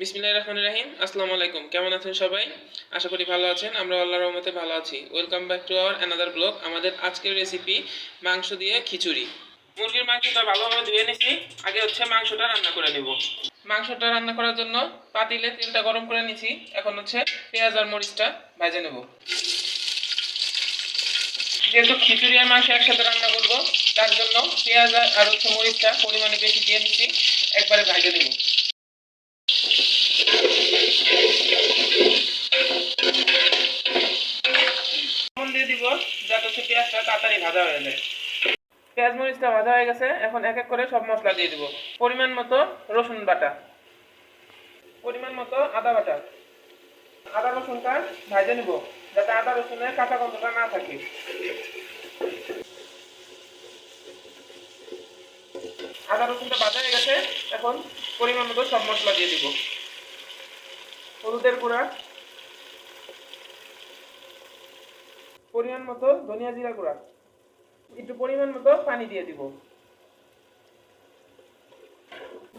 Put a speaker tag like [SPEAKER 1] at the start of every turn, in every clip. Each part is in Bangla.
[SPEAKER 1] বিসমিল্লাহির রহমানির রহিম। আসসালামু আলাইকুম। কেমন আছেন সবাই? আশা করি ভালো আছেন। আমরা আল্লাহর রহমতে ভালো আছি। Welcome back to our another blog আমাদের আজকের রেসিপি মাংস দিয়ে খিচুড়ি। মুরগির মাংসটা ভালোভাবে ধুয়ে নিছি। আগে হচ্ছে মাংসটা রান্না করে নিব। মাংসটা রান্না করার জন্য পাতিলে তেলটা গরম করে নিছি। এখন হচ্ছে পেঁয়াজ আর মরিচটা ভেজে নেব। যেহেতু খিচুড়ি আর মাংস একসাথে রান্না করব, তার জন্য পেঁয়াজ আর- হচ্ছে মরিচটা পরিমাণে বেশি দিয়ে নিচ্ছি একবারে ভেজে নেব। দিব যাতে হচ্ছে পেঁয়াজটা তাড়াতাড়ি ভাজা হয়ে যায়। পেঁয়াজ মরিচটা ভাজা হয়ে গেছে, এখন এক এক করে সব মশলা দিয়ে দিব। পরিমাণ মতো রসুন বাটা। পরিমাণ মতো আদা বাটা। আদা রসুনটা ভাজে নিব, যাতে আদা রসুনের কাঁচা গন্ধটা না থাকে। আদা রসুনটা ভাজা হয়ে গেছে, এখন পরিমাণ মতো সব মশলা দিয়ে দিব। হলুদের গুঁড়া পরিমাণ মতো ধনিয়া জিরা গুঁড়া। একটু পরিমাণ মতো পানি দিয়ে দিব।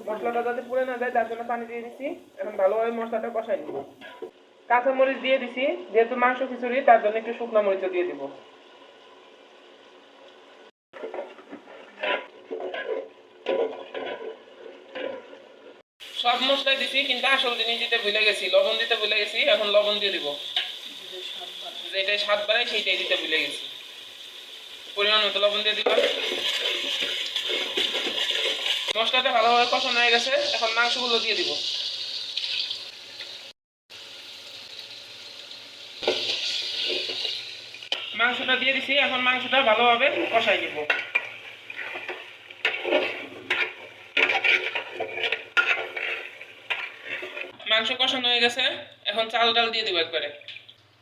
[SPEAKER 1] মশলাটা যাতে পুড়ে না যায়, তার জন্য পানি দিয়ে দিচ্ছি এখন ভালোভাবে মশলাটা কষাই দিব কাঁচা মরিচ দিয়ে দিছি, যেহেতু মাংস খিচুড়ি, তার জন্য একটু শুকনো মরিচও দিয়ে দিব। সব মশলাই দিছি, কিন্তু আসল জিনিস দিতে ভুলে গেছি। লবণ দিতে ভুলে গেছি, এখন লবণ দিয়ে দিব। যেটাই স্বাদ বাড়ায় সেইটাই দিতে ভুলে গেছি। পরিমাণ মতো লবণ দিয়ে দিলাম। মশলাটা ভালোভাবে কষানো হয়ে গেছে, এখন মাংসগুলো দিয়ে দিব। মাংসটা দিয়ে দিছি, এখন মাংসটা ভালোভাবে কষাই নিব। মাংস কষানো হয়ে গেছে, এখন চাল ডাল দিয়ে দিব একবারে।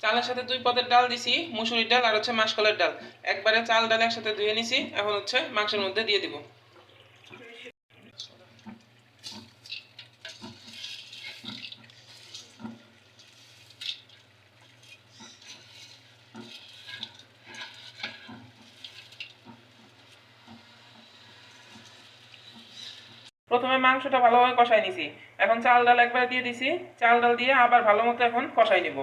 [SPEAKER 1] চালের সাথে দুই পদের ডাল দিছি, মুসুরির ডাল আর হচ্ছে মাসকলের ডাল। একবারে চাল ডাল একসাথে ধুয়ে নিছি, এখন হচ্ছে মাংসের মধ্যে দিয়ে দিব। প্রথমে মাংসটা ভালোভাবে কষাই নিছি। এখন চাল ডাল একবার দিয়ে দিছি, চাল ডাল দিয়ে আবার ভালো মতো এখন কষাই নিব।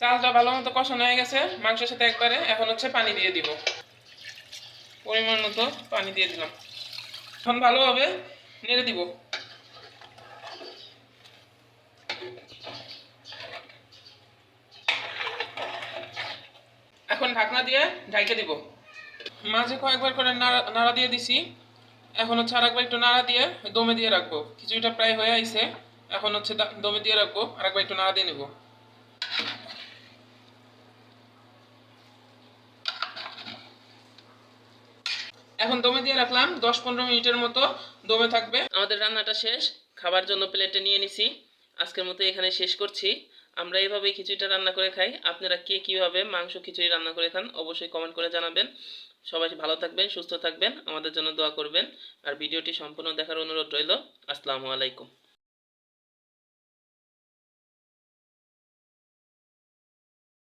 [SPEAKER 1] চালটা ভালো মতো কষানো হয়ে গেছে। মাংসের সাথে একবারে এখন হচ্ছে পানি দিয়ে দিব। পরিমাণ মতো পানি দিয়ে দিলাম। এখন ভালোভাবে নেড়ে দিব। এখন ঢাকনা দিয়ে ঢাইকে দিব। মাঝে কয়েকবার করে নাড়া নাড়া দিয়ে দিছি। এখন হচ্ছে আরেকবার একটু নাড়া দিয়ে দমে দিয়ে রাখব। খিচুড়িটা প্রায় হয়ে আইছে। এখন হচ্ছে দমে দিয়ে রাখব। আরেকবার একটু নাড়া দিয়ে নেব। এখন দমে দিয়ে রাখলাম, দশ পনেরো মিনিটের মতো দমে থাকবে। আমাদের রান্নাটা শেষ, খাবার জন্য প্লেটে নিয়ে নিছি। আজকের মতো এখানে শেষ করছি। আমরা এইভাবেই খিচুড়িটা রান্না করে খাই। আপনারা কে কীভাবে মাংস খিচুড়ি রান্না করে খান অবশ্যই কমেন্ট করে জানাবেন। সবাই ভালো থাকবেন, সুস্থ থাকবেন, আমাদের জন্য দোয়া করবেন। আর ভিডিওটি সম্পূর্ণ দেখার অনুরোধ রইল। আসসালামু আলাইকুম।